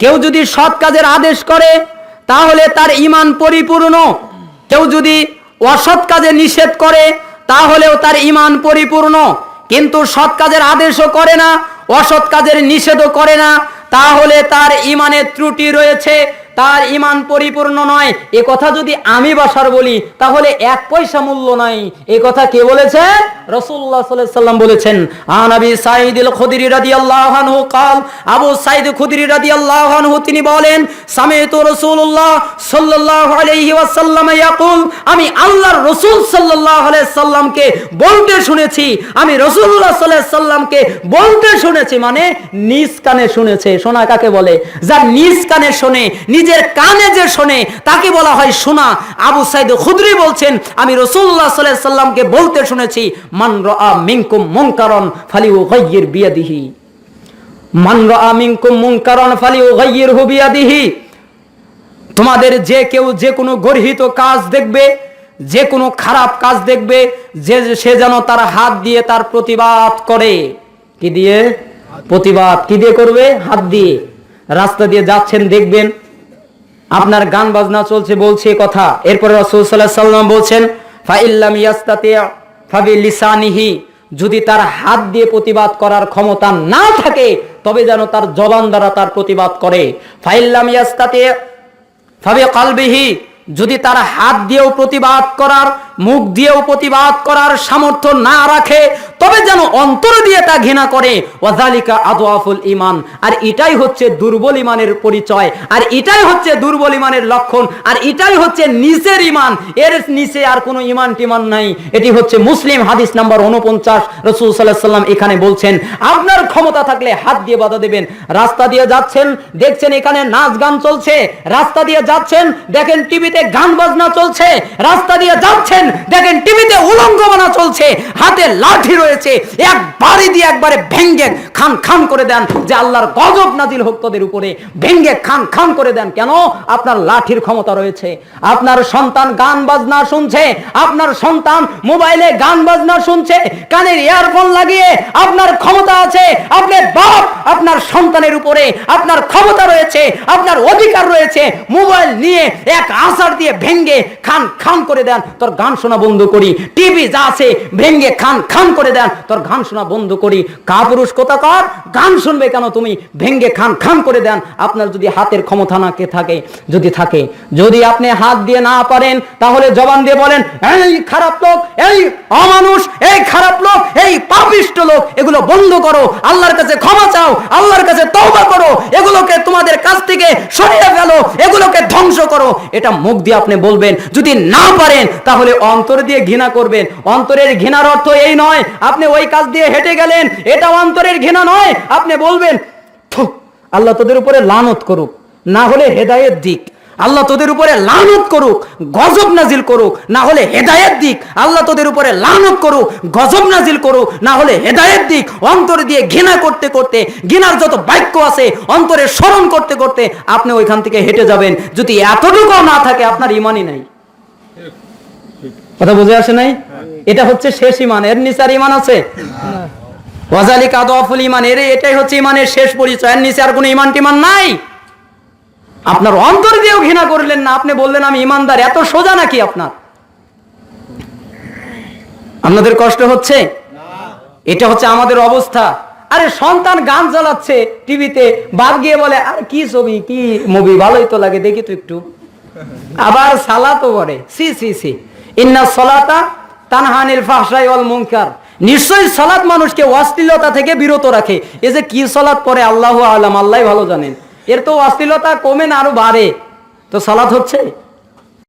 কেউ যদি সৎ কাজের আদেশ করে, তাহলে তার ইমান পরিপূর্ণ। কেউ যদি অসৎ কাজে নিষেধ করে, তাহলেও তার ইমান পরিপূর্ণ। কিন্তু সৎ কাজের আদেশও করে না, অসৎ কাজের নিষেধও করে না, তাহলে তার ইমানের ত্রুটি রয়েছে। তার ইমান পরিপূর্ণ নয়। এ কথা যদি আমি বাসার বলি, তাহলে এক পয়সা মূল্য নাই। এ কথা কে বলেছেন রসুল্লাহ সাল্লাম বলেছেন আনাবি সাইদুল খুদরি রাদিয়াল্লাহু আনহু কাল। আবু সাইদ খুদরি রাদিয়াল্লাহু আনহু তিনি বলেন, সামিতু রাসূলুল্লাহ সাল্লাল্লাহু আলাইহি ওয়াসাল্লাম ইয়াকুল। আমি আল্লাহর রাসূল সাল্লাল্লাহু আলাইহি সাল্লামকে বলতে শুনেছি। আমি রাসূলুল্লাহ সাল্লাল্লাহু সাল্লামকে বলতে শুনেছি। মানে নিজ কানে শুনেছে। শোনা কাকে বলে? যার নিজ কানে শোনে নিজের কানে যে শোনে, তাকে বলা হয় শোনা। আবু সাইদ খুদরি বলছেন, আমি রাসূলুল্লাহ সাল্লাল্লাহু আলাইহি সাল্লামকে বলতে শুনেছি, মান রাআ মিনকুম মুনকারন ফালিউগাইয়ির বিয়াদিহি। মান রাআ মিনকুম মুনকারন ফালিউগাইয়িরহু বিয়াদিহি। তোমাদের যে কেউ যে কোনো গর্হিত কাজ দেখবে, যে কোনো খারাপ কাজ দেখবে, যে সে যেন তার হাত দিয়ে তার প্রতিবাদ করে। কি দিয়ে? প্রতিবাদ কি দিয়ে করবে? হাত দিয়ে। রাস্তা দিয়ে যাচ্ছেন, দেখবেন আপনার গান বাজনা চলছে, বলছে কথা। এরপরে রাসূল সাল্লাম বলছেন ফাইল্লাম ইয়াস্তাতে ফাবি লিসানিহি। যদি তার হাত দিয়ে প্রতিবাদ করার ক্ষমতা না থাকে, তবে যেন তার জবান দ্বারা তার প্রতিবাদ করে। ফাইল্লাম ইয়াস্তাতে ফাবি কালবিহি। যদি তার হাত দিয়েও প্রতিবাদ করার মুখ দিয়েও প্রতিবাদ করার সামর্থ্য না রাখে, তবে যেন অন্তর দিয়ে তা ঘৃণা করে। ওয়াজালিকা আদওয়াফুল ইমান আর এটাই হচ্ছে দুর্বল ইমানের পরিচয়। আর এটাই হচ্ছে দুর্বল ইমানের লক্ষণ। আর এটাই হচ্ছে নিচের ইমান এর নিচে আর কোনো ইমান টিমান নাই। এটি হচ্ছে মুসলিম হাদিস নাম্বার উনপঞ্চাশ। রসুল সাল্লাহ সাল্লাম এখানে বলছেন, আপনার ক্ষমতা থাকলে হাত দিয়ে বাধা দেবেন। রাস্তা দিয়ে যাচ্ছেন, দেখছেন এখানে নাচ গান চলছে। রাস্তা দিয়ে যাচ্ছেন, দেখেন টিভিতে গান বাজনা চলছে। রাস্তা দিয়ে যাচ্ছেন দেখেন টিভিতে উলঙ্গমানা চলছে, হাতে লাঠি রয়েছে, এক বাড়ি দিয়ে একবারে ভেঙ্গে খান খান করে দেন, যে আল্লাহর গজব নাজিল হোক তোদের উপরে, ভেঙ্গে খান খান করে দেন। কেন? আপনার লাঠির ক্ষমতা রয়েছে, আপনার সন্তান গান বাজনা শুনছে, আপনার সন্তান মোবাইলে গান বাজনা শুনছে, কানের ইয়ারফোন লাগিয়ে আপনার ক্ষমতা বাপ আপনার সন্তানের উপরে, আপনার ক্ষমতা রয়েছে, আপনার অধিকার রয়েছে, মোবাইল নিয়ে এক আসার দিয়ে ভেঙ্গে খান খান করে দেন, তোর গান শোনা বন্ধ করি। টিভি যা আছে ভেঙ্গে খান খান করে দেন, তোর গান শোনা বন্ধ করি। কাপুরুষ কোথা কর গান শুনবে কেন তুমি? ভেঙ্গে খান খান করে দেন। আপনার যদি হাতের ক্ষমতা না কে থাকে? যদি থাকে। যদি আপনি হাত দিয়ে না পারেন, তাহলে জবান দিয়ে বলেন, এই খারাপ লোক, এই অমানুষ, এই খারাপ লোক, এই পাপিষ্ট লোক, এগুলো বন্ধ করো। আল্লাহর কাছে ক্ষমা চাও, আল্লাহর কাছে তওবা করো, এগুলোকে তোমাদের কাছ থেকে সরিয়ে ফেলো, এগুলোকে ধ্বংস করো। এটা মুখ দিয়ে আপনি বলবেন, যদি না পারেন, তাহলে অন্তর দিয়ে ঘৃণা করবেন। অন্তরের ঘৃণার অর্থ এই নয়, আপনি ওই কাজ দিয়ে হেঁটে গেলেন, এটা অন্তরের ঘৃণা নয়। আপনি বলবেন আল্লাহ তোদের উপরে লানত করুক, না হলে হেদায়েত দিক। আল্লাহ তোদের উপরে লানত করুক, গজব নাজিল করুক, না হলে হেদায়েত দিক। আল্লাহ তোদের উপরে লানত করুক, গজব নাজিল করুক, না হলে হেদায়েত দিক। অন্তরে দিয়ে ঘৃণা করতে করতে, ঘৃণার যত বাক্য আছে, অন্তরে স্মরণ করতে করতে আপনি ওইখান থেকে হেঁটে যাবেন। যদি এতটুকু না থাকে, আপনার ইমানই নাই। কথা বুঝে আসে নাই? এটা হচ্ছে শেষ ইমান, এর নিচার ইমান আছে? ওয়াজালিক আদফুল ইমান, এর এটাই হচ্ছে ইমানের শেষ পরিচয়। এর নিচে আর কোনো ইমান টিমান নাই? আপনার অন্তর দিয়েও ঘৃণা করলেন না। আপনি বললেন, আমি ইমানদার, এত সোজা নাকি আপনার? আপনাদের কষ্ট হচ্ছে? এটা হচ্ছে আমাদের অবস্থা। আরে, সন্তান গান চালাচ্ছে টিভিতে বাপ গিয়ে বলে, আর, কি ছবি, কি মুভি ভালোই তো লাগে, দেখি তো একটু। আবার সালাতও করে। সি সি সি। ইন্না সলাতা তানহানিল ফাহশাই ওয়াল মুনকার। নিশ্চয়ই সালাত মানুষকে অশ্লীলতা থেকে বিরত রাখে। এই যে কি সালাত পরে আল্লাহ আলাম আল্লাহ ভালো জানেন। এর তো অশ্লীলতা কমে না আরও বাড়ে। তো সালাত হচ্ছে?